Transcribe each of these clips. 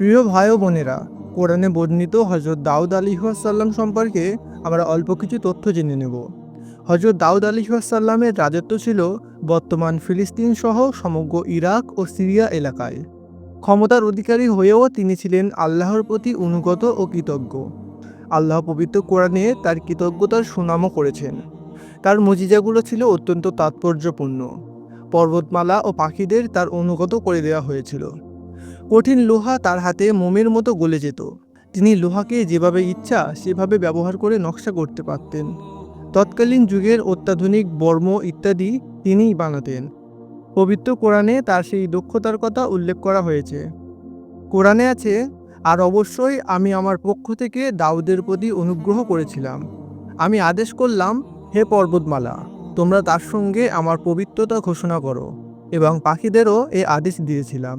প্রিয় ভাই ও বোনেরা, কোরআনে বর্ণিত হজরত দাউদ আলী সাল্লাম সম্পর্কে আমরা অল্প কিছু তথ্য জেনে নেব। হজরত দাউদ আলী সাল্লামের রাজত্ব ছিল বর্তমান ফিলিস্তিন সহ সমগ্র ইরাক ও সিরিয়া এলাকায়। ক্ষমতার অধিকারী হয়েও তিনি ছিলেন আল্লাহর প্রতি অনুগত ও কৃতজ্ঞ। আল্লাহ পবিত্র কোরআনে তার কৃতজ্ঞতার সুনামও করেছেন। তার মজিজাগুলো ছিল অত্যন্ত তাৎপর্যপূর্ণ। পর্বতমালা ও পাখিদের তার অনুগত করে দেওয়া হয়েছিল। কঠিন লোহা তার হাতে মোমের মতো গলে যেত। তিনি লোহাকে যেভাবে ইচ্ছা, সেভাবে ব্যবহার করে নকশা করতে পারতেন। তৎকালীন যুগের অত্যাধুনিক বর্ম ইত্যাদি তিনিই বানাতেন। পবিত্র কোরআনে তার সেই দক্ষতার কথা উল্লেখ করা হয়েছে। কোরআনে আছে, আর অবশ্যই আমি আমার পক্ষ থেকে দাউদের প্রতি অনুগ্রহ করেছিলাম। আমি আদেশ করলাম, হে পর্বতমালা, তোমরা তার সঙ্গে আমার পবিত্রতা ঘোষণা করো এবং পাখিদেরও এ আদেশ দিয়েছিলাম।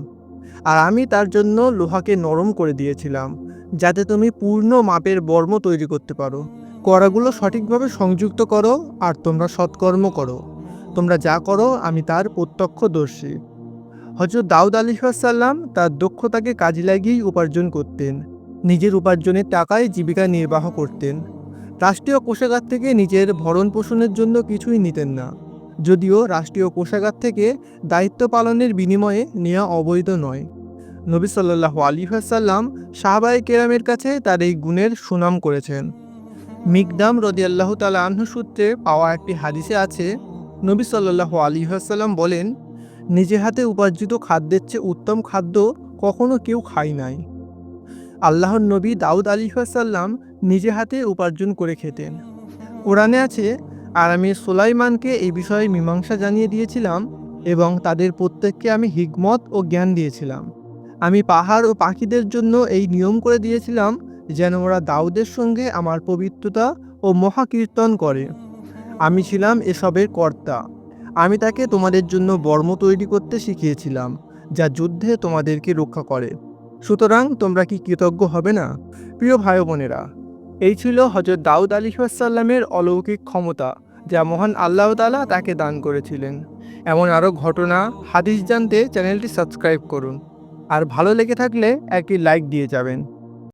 আর আমি তার জন্য লোহাকে নরম করে দিয়েছিলাম, যাতে তুমি পূর্ণ মাপের বর্ম তৈরি করতে পারো। কড়াগুলো সঠিকভাবে সংযুক্ত করো আর তোমরা সৎকর্ম করো। তোমরা যা করো, আমি তার প্রত্যক্ষদর্শী। হজরত দাউদ আলী সাল্লাম তার দক্ষতাকে কাজে লাগিয়েই উপার্জন করতেন। নিজের উপার্জনের টাকায় জীবিকা নির্বাহ করতেন। রাষ্ট্রীয় কোষাগার থেকে নিজের ভরণ পোষণের জন্য কিছুই নিতেন না। যদিও রাষ্ট্রীয় কোষাগার থেকে দায়িত্ব পালনের বিনিময়ে নেওয়া অবৈধ নয়। নবী সাল্লাহ আলী সাল্লাম সাহাবাই কেরামের কাছে তার এই গুণের সুনাম করেছেন। মিকদাম রদিয়াল্লাহ তালা আহ্ন সূত্রে পাওয়া একটি হাদিসে আছে, নবী সাল্লাহ আলী সাল্লাম বলেন, নিজে হাতে উপার্জিত খাদ্যের চেয়ে উত্তম খাদ্য কখনো কেউ খায় নাই। আল্লাহর নবী দাউদ আলী সাল্লাম নিজে হাতে উপার্জন করে খেতেন। কোরআনে আছে আর আমি সোলাইমানকে এই বিষয়ে মীমাংসা জানিয়ে দিয়েছিলাম এবং তাদের প্রত্যেককে আমি হিকমত ও জ্ঞান দিয়েছিলাম। আমি পাহাড় ও পাখিদের জন্য এই নিয়ম করে দিয়েছিলাম যেন ওরা দাউদের সঙ্গে আমার পবিত্রতা ও মহাকীর্তন করে। আমি ছিলাম এসবের কর্তা। আমি তাকে তোমাদের জন্য বর্ম তৈরি করতে শিখিয়েছিলাম, যা যুদ্ধে তোমাদেরকে রক্ষা করে। সুতরাং তোমরা কি কৃতজ্ঞ হবে না? প্রিয় ভাই বোনেরা এই ছিল হজরত দাউদ আলী সাল্লামের অলৌকিক ক্ষমতা, যা মহান আল্লাহ তালা তাকে দান করেছিলেন। এমন আরও ঘটনা, হাদিস জানতে চ্যানেলটি সাবস্ক্রাইব করুন। আর ভালো লেগে থাকলে একটি লাইক দিয়ে যাবেন।